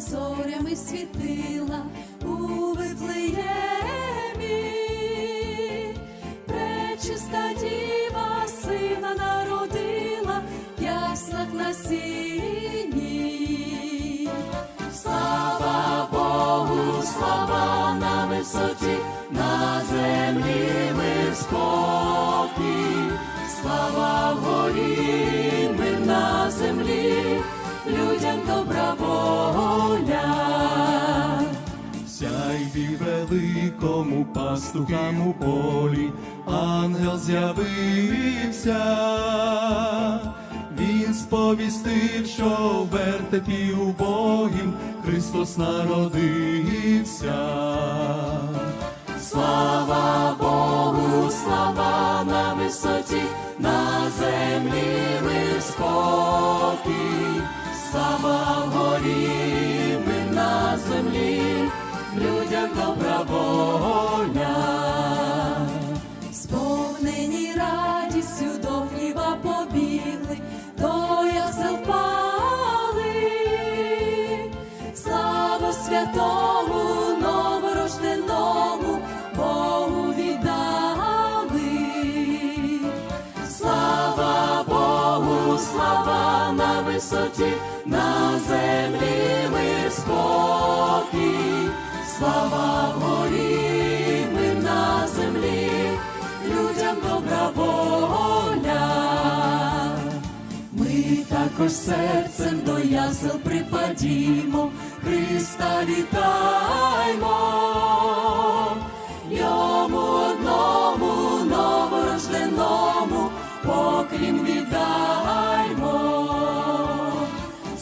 зорями світила у Вифлеємі, пречиста діва сина народила, в яслах на сіні. Слава Богу, слава на висоті, на землі мир спокій, слава горі, мир на землі, людям добра пастухам у полі, ангел з'явився, він сповістив, що в вертепі убогім Христос народився. Слава Богу, слава на висоті, на землі мир спокій, слава горі, мир на землі, людям добра воля. Сповнені радістю до хліба побігли, до ясел впали. Слава святому новорожденому Богу віддали. Слава Богу, слава на висоті, на землі також серцем до ясел припадімо, Христа вітаймо, йому одному новорожденому поклін віддаймо.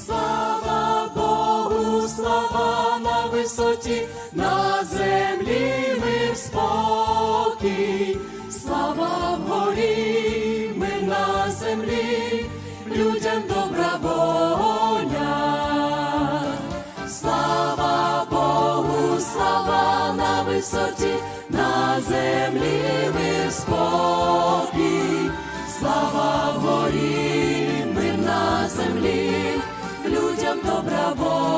Слава Богу, слава на висоті, на землі мир спокій, слава вгорі, мир на землі, людям добра воля, слава Богу, слава на висоті, на землі мир спокій, слава горі, мир на землі, людям добра воля.